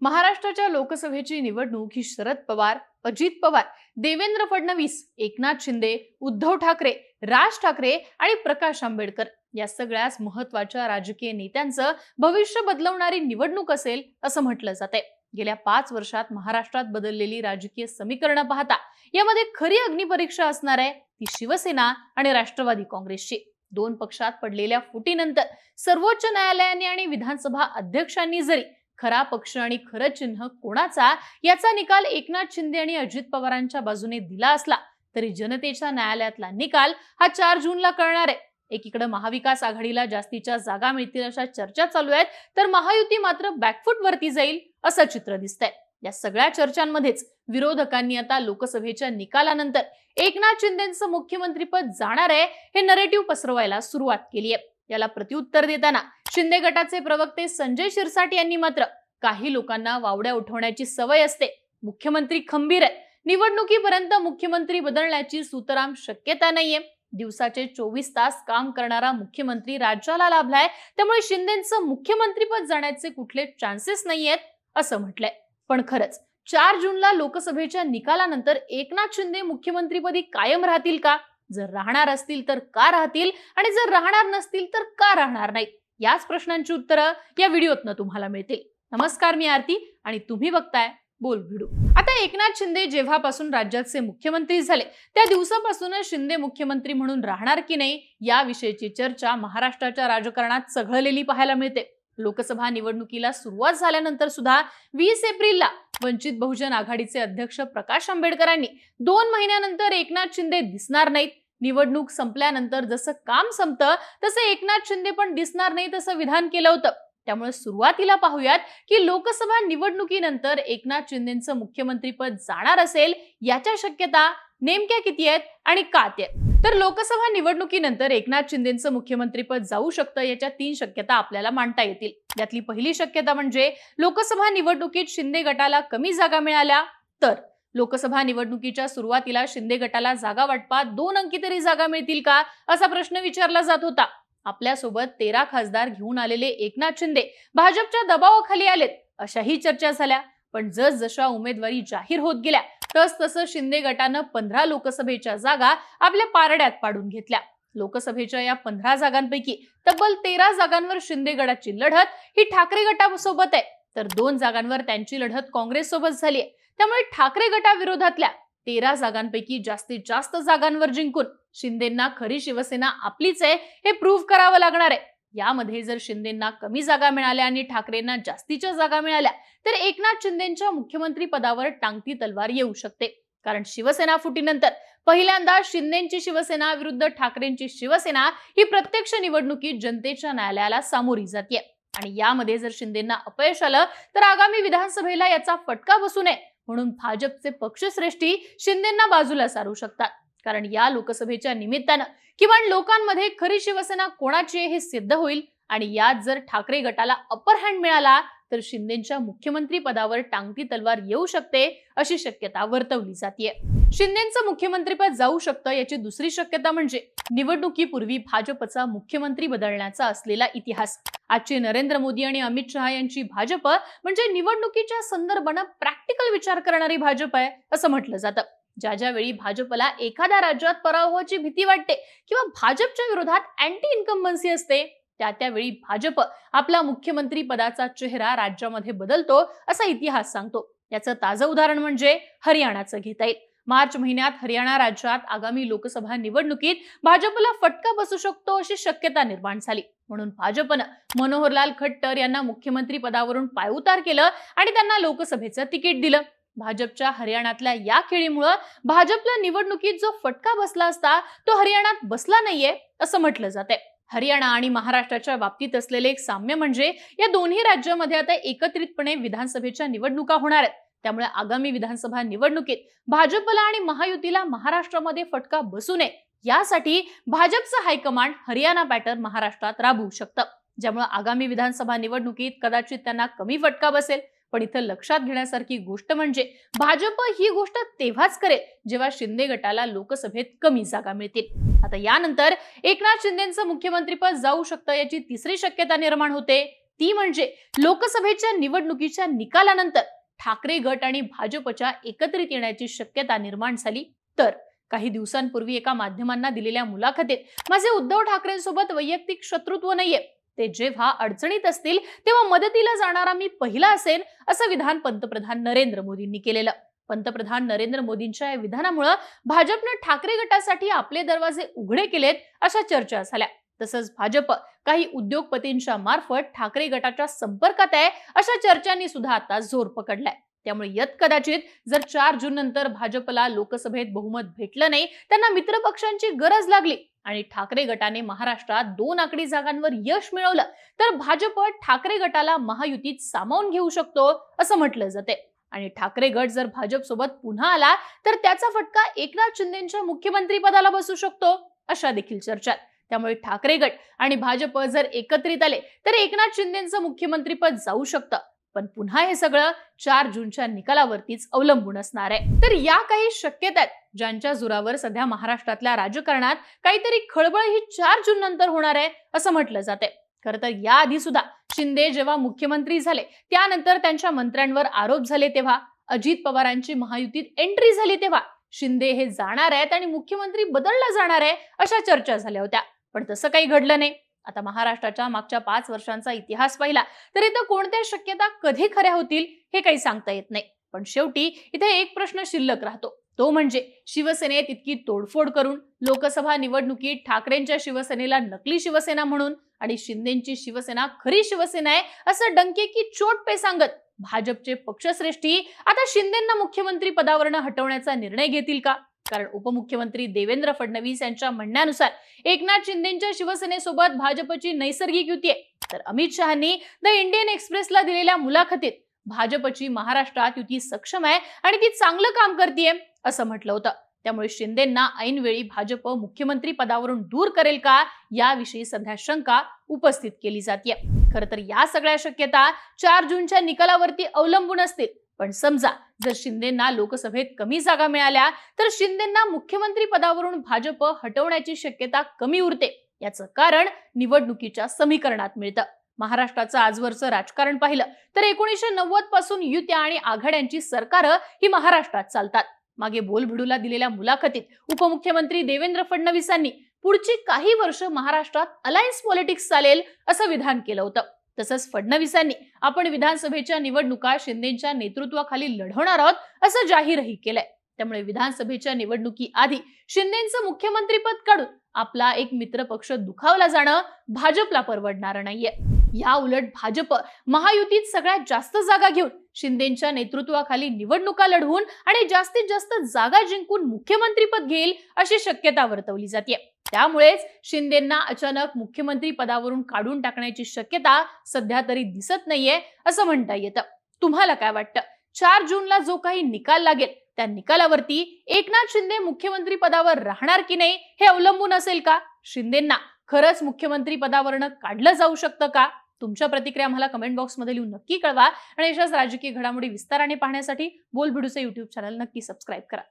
महाराष्ट्राच्या लोकसभेची निवडणूक ही शरद पवार अजित पवार देवेंद्र फडणवीस एकनाथ शिंदे उद्धव ठाकरे राज ठाकरे आणि प्रकाश आंबेडकर या सगळ्याच महत्त्वाच्या राजकीय नेत्यांचं भविष्य बदलवणारी निवडणूक असेल असं म्हटलं जाते गेल्या पाच वर्षात महाराष्ट्रात बदललेली राजकीय समीकरणं पाहता यामध्ये खरी अग्निपरीक्षा असणार आहे ती शिवसेना आणि राष्ट्रवादी काँग्रेसची. दोन पक्षात पडलेल्या फुटीनंतर सर्वोच्च न्यायालयाने आणि विधानसभा अध्यक्षांनी जरी खरा पक्ष आणि खरं चिन्ह कोणाचा? याचा निकाल एकनाथ शिंदे आणि अजित पवारांच्या बाजूने दिला असला तरी जनतेच्या न्यायालयातला निकाल हा चार जूनला कळणार आहे. एकीकडे महाविकास आघाडीला जास्तीच्या जागा मिळतील अशा चर्चा चालू आहेत तर महायुती मात्र बॅकफूट वरती जाईल असं चित्र दिसतंय. या सगळ्या चर्चांमध्येच विरोधकांनी आता लोकसभेच्या निकालानंतर एकनाथ शिंदेचं मुख्यमंत्रीपद जाणार आहे हे नरेटिव्ह पसरवायला सुरुवात केली आहे. याला प्रत्युत्तर देताना शिंदे गटाचे प्रवक्ते संजय शिरसाट यांनी मात्र काही लोकांना वावड्या उठवण्याची सवय असते. मुख्यमंत्री खंबीर आहे निवडणुकीपर्यंत मुख्यमंत्री बदलण्याची सुतराम शक्यता नाहीये. दिवसाचे चोवीस तास काम करणारा मुख्यमंत्री राज्याला लाभलाय. त्यामुळे शिंदेचं मुख्यमंत्रीपद जाण्याचे कुठले चान्सेस नाहीयेत असं म्हटलंय. पण खरंच चार जूनला लोकसभेच्या निकालानंतर एकनाथ शिंदे मुख्यमंत्रीपदी कायम राहतील का? जर राहणार असतील तर का राहतील? आणि जर राहणार नसतील तर का राहणार नाही याच प्रश्नांची उत्तरं या व्हिडिओतनं तुम्हाला मिळतील. नमस्कार मी आरती आणि तुम्ही बघताय बोल भिडू. आता एकनाथ शिंदे जेव्हापासून राज्याचे मुख्यमंत्री झाले त्या दिवसापासूनच शिंदे मुख्यमंत्री म्हणून राहणार की नाही याविषयीची चर्चा महाराष्ट्राच्या राजकारणात चघळलेली पाहायला मिळते. लोकसभा निवडणुकीला सुरुवात झाल्यानंतर सुद्धा वीस एप्रिलला वंचित बहुजन आघाडीचे अध्यक्ष प्रकाश आंबेडकरांनी दोन महिन्यानंतर एकनाथ शिंदे दिसणार नाहीत. निवडणूक संपल्यानंतर जसं काम संपतं तसं एकनाथ शिंदे पण दिसणार नाहीत असं विधान केलं होतं. त्यामुळे सुरुवातीला पाहूयात की लोकसभा निवडणुकीनंतर एकनाथ शिंदेचं मुख्यमंत्रीपद जाणार असेल याच्या शक्यता नेमक्या किती आहेत आणि का ते तर लोकसभा निवडणुकीनंतर एकनाथ शिंदेचं मुख्यमंत्रीपद जाऊ शकतं याच्या तीन शक्यता आपल्याला मांडता येतील. यातली पहिली शक्यता म्हणजे लोकसभा निवडणुकीत शिंदे गटाला कमी जागा मिळाल्या तर. लोकसभा निवडणुकीच्या सुरुवातीला शिंदे गटाला जागा वाटपात दोन अंकी तरी जागा मिळतील का असा प्रश्न विचारला जात होता. आपल्यासोबत तेरा खासदार घेऊन आलेले एकनाथ शिंदे भाजपच्या दबावाखाली आलेत अशाही चर्चा झाल्या. पण जसजशा उमेदवारी जाहीर होत गेल्या तस तसं शिंदे गटानं पंधरा लोकसभेच्या जागा आपल्या पारड्यात पाडून घेतल्या. लोकसभेच्या या पंधरा जागांपैकी तब्बल तेरा जागांवर शिंदे गटाची लढत ही ठाकरे गटासोबत आहे. तर दोन जागांवर त्यांची लढत काँग्रेस सोबत झाली आहे. त्यामुळे ठाकरे गटाविरोधातल्या तेरा जागांपैकी जास्तीत जास्त जागांवर जिंकून शिंदेना खरी शिवसेना आपलीच आहे हे प्रूव्ह करावं लागणार आहे. यामध्ये जर शिंदेना कमी जागा मिळाल्या आणि ठाकरेंना जास्तीच्या जागा मिळाल्या तर एकनाथ शिंदेच्या मुख्यमंत्री पदावर टांगती तलवार येऊ शकते. कारण शिवसेना फुटीनंतर पहिल्यांदा शिंदेची शिवसेना विरुद्ध ठाकरेंची शिवसेना ही प्रत्यक्ष निवडणुकीत जनतेच्या न्यायालयाला सामोरी जाते आणि यामध्ये जर शिंदेना अपयश आलं तर आगामी विधानसभेला याचा फटका बसू नये म्हणून भाजपचे पक्षश्रेष्ठी शिंदेना बाजूला सारू शकतात. कारण या लोकसभेच्या निमित्तानं किमान लोकांमध्ये खरी शिवसेना कोणाची आहे हे सिद्ध होईल. आणि यात जर ठाकरे गटाला अपर हँड मिळाला तर शिंदेच्या मुख्यमंत्री पदावर टांगती तलवार येऊ शकते अशी शक्यता वर्तवली जाते शिंदेचं मुख्यमंत्रीपद जाऊ शकतं याची दुसरी शक्यता म्हणजे निवडणुकीपूर्वी भाजपचा मुख्यमंत्री बदलण्याचा असलेला इतिहास. आजचे नरेंद्र मोदी आणि अमित शहा यांची भाजप म्हणजे निवडणुकीच्या संदर्भानं प्रॅक्टिकल विचार करणारी भाजप आहे असं म्हटलं जातं. ज्या ज्या वेळी भाजपला एखाद्या राज्यात पराभवाची भीती वाटते किंवा भाजपच्या विरोधात अँटी इन्कम्बन्सी असते त्या त्यावेळी भाजप आपला मुख्यमंत्री पदाचा चेहरा राज्यामध्ये बदलतो असा इतिहास सांगतो. याचं ताजं उदाहरण म्हणजे हरियाणाचं घेता येईल. मार्च महिन्यात हरियाणा राज्यात आगामी लोकसभा निवडणुकीत भाजपला फटका बसू शकतो अशी शक्यता निर्माण झाली. म्हणून भाजपनं मनोहरलाल खट्टर यांना मुख्यमंत्री पदावरून पायउतार केलं आणि त्यांना लोकसभेचं तिकीट दिलं. भाजपच्या हरियाणातल्या या खेळीमुळं भाजपला निवडणुकीत जो फटका बसला असता तो हरियाणात बसला नाहीये असं म्हटलं जाते हरियाणा आणि महाराष्ट्राच्या बाबतीत असलेले एक साम्य म्हणजे या दोन्ही राज्यामध्ये आता एकत्रितपणे विधानसभेच्या निवडणुका होणार आहेत. त्यामुळे आगामी विधानसभा निवडणुकीत भाजपला आणि महायुतीला महाराष्ट्रामध्ये फटका बसू नये. यासाठी भाजपचं हायकमांड हरियाणा पॅटर्न महाराष्ट्रात राबवू शकतं. ज्यामुळे आगामी विधानसभा निवडणुकीत कदाचित त्यांना कमी फटका बसेल. पण इथं लक्षात घेण्यासारखी गोष्ट म्हणजे भाजप ही गोष्ट तेव्हाच करेल जेव्हा शिंदे गटाला लोकसभेत कमी जागा मिळतील. आता यानंतर एकनाथ शिंदेचं मुख्यमंत्रीपद जाऊ शकतं याची तिसरी शक्यता निर्माण होते. ती म्हणजे लोकसभेच्या निवडणुकीच्या निकालानंतर ठाकरे गट आणि भाजपच्या एकत्रित येण्याची शक्यता निर्माण झाली. तर काही दिवसांपूर्वी एका माध्यमांना दिलेल्या मुलाखतीत माझे उद्धव ठाकरेंसोबत वैयक्तिक शत्रुत्व नाहीये. ते जेव्हा अडचणीत असतील तेव्हा मदतीला जाणारा मी पहिला असेन असं विधान पंतप्रधान नरेंद्र मोदींनी केलेलं. पंतप्रधान नरेंद्र मोदींच्या या विधानामुळं भाजपनं ठाकरे गटासाठी आपले दरवाजे उघडे केलेत अशा चर्चा झाल्या. तसंच भाजप काही उद्योगपतींच्या मार्फत ठाकरे गटाच्या संपर्कात आहे अशा चर्चांनी सुद्धा आता जोर पकडलाय. त्यामुळे यत कदाचित जर चार जून नंतर भाजपला लोकसभेत बहुमत भेटलं नाही त्यांना मित्रपक्षांची गरज लागली. आणि ठाकरे गटाने महाराष्ट्रात दोन आकडी जागांवर यश मिळवलं तर भाजप ठाकरे गटाला महायुतीत सामावून घेऊ शकतो असं म्हटलं जाते. आणि ठाकरे गट जर भाजप सोबत पुन्हा आला तर त्याचा फटका एकनाथ शिंदेच्या मुख्यमंत्री पदाला बसू शकतो अशा देखील चर्चा त्यामुळे ठाकरे गट आणि भाजप जर एकत्रित आले तर एकनाथ शिंदेचं मुख्यमंत्रीपद जाऊ शकतं. पण पुन्हा हे सगळं चार जूनच्या निकालावरतीच अवलंबून असणार आहे. तर या काही शक्यता आहेत ज्यांच्या जोरावर सध्या महाराष्ट्रातल्या राजकारणात काहीतरी खळबळ ही चार जून नंतर होणार आहे असं म्हटलं जाते खरं तर याआधी सुद्धा शिंदे जेव्हा मुख्यमंत्री झाले त्यानंतर त्यांच्या मंत्र्यांवर आरोप झाले तेव्हा अजित पवारांची महायुतीत एंट्री झाली तेव्हा शिंदे हे जाणार आहेत आणि मुख्यमंत्री बदलला जाणार आहे अशा चर्चा झाल्या होत्या. पण तसं काही घडलं नाही. आता महाराष्ट्राच्या मागच्या पाच वर्षांचा इतिहास पाहिला तर इथं कोणत्या शक्यता कधी खऱ्या होतील हे काही सांगता येत नाही. पण शेवटी इथे एक प्रश्न शिल्लक राहतो. तो म्हणजे शिवसेनेत इतकी तोडफोड करून लोकसभा निवडणुकीत ठाकरेंच्या शिवसेनेला नकली शिवसेना म्हणून आणि शिंदेची शिवसेना खरी शिवसेना आहे असं डंके की चोट पे सांगत भाजपचे पक्षश्रेष्ठी आता शिंदेंना मुख्यमंत्री पदावरनं हटवण्याचा निर्णय घेतील का? कारण उपमुख्यमंत्री देवेंद्र फडणवीस यांच्या म्हणण्यानुसार एकनाथ शिंदेच्या शिवसेनेसोबत भाजपची नैसर्गिक युती आहे. तर अमित शहानी द इंडियन एक्सप्रेसला दिलेल्या मुलाखतीत भाजपची महाराष्ट्रात युती सक्षम आहे आणि ती चांगलं काम करतेय असं म्हटलं होतं. त्यामुळे शिंदेना ऐनवेळी भाजप मुख्यमंत्री पदावरून दूर करेल का याविषयी सध्या शंका उपस्थित केली जाते खरं तर या सगळ्या शक्यता चार जूनच्या निकालावरती अवलंबून असतील. पण समजा जर शिंदेना लोकसभेत कमी जागा मिळाल्या तर शिंदेना मुख्यमंत्री पदावरून भाजप हटवण्याची शक्यता कमी उरते. याचं कारण निवडणुकीच्या समीकरणात मिळतं. महाराष्ट्राचं आजवरचं राजकारण पाहिलं तर एकोणीसशे नव्वदपासून युत्या आणि आघाड्यांची सरकारं ही महाराष्ट्रात चालतात. मागे बोलभिडूला दिलेल्या मुलाखतीत उपमुख्यमंत्री देवेंद्र फडणवीसांनी पुढची काही वर्ष महाराष्ट्रात अलायन्स पॉलिटिक्स चालेल असं विधान केलं होतं. तसंच फडणवीसांनी आपण विधानसभेच्या निवडणुका शिंदेच्या नेतृत्वाखाली लढवणार आहोत असं जाहीरही केलंय. त्यामुळे विधानसभेच्या निवडणुकी आधी शिंदेचं मुख्यमंत्रीपद काढून आपला एक मित्र पक्ष दुखावला जाणं भाजपला परवडणार नाहीये. या उलट भाजप महायुतीत सगळ्यात जास्त जागा घेऊन शिंदेच्या नेतृत्वाखाली निवडणुका लढवून आणि जास्तीत जास्त जागा जिंकून मुख्यमंत्रीपद घेईल अशी शक्यता वर्तवली जाते त्यामुळेच शिंदेना अचानक मुख्यमंत्री पदावरून काढून टाकण्याची शक्यता सध्या तरी दिसत नाहीये असं म्हणता येतं. तुम्हाला काय वाटतं? चार जूनला जो काही निकाल लागेल त्या निकालावरती एकनाथ शिंदे मुख्यमंत्री पदावर राहणार की नाही हे अवलंबून असेल का? शिंदेना खरंच मुख्यमंत्री पदावरनं काढलं जाऊ शकतं का? तुमच्या प्रतिक्रिया मला कमेंट बॉक्समध्ये लिहून नक्की कळवा. आणि अशाच राजकीय घडामोडी विस्ताराने पाहण्यासाठी बोलबिडूचे युट्यूब चॅनल नक्की सबस्क्राईब करा.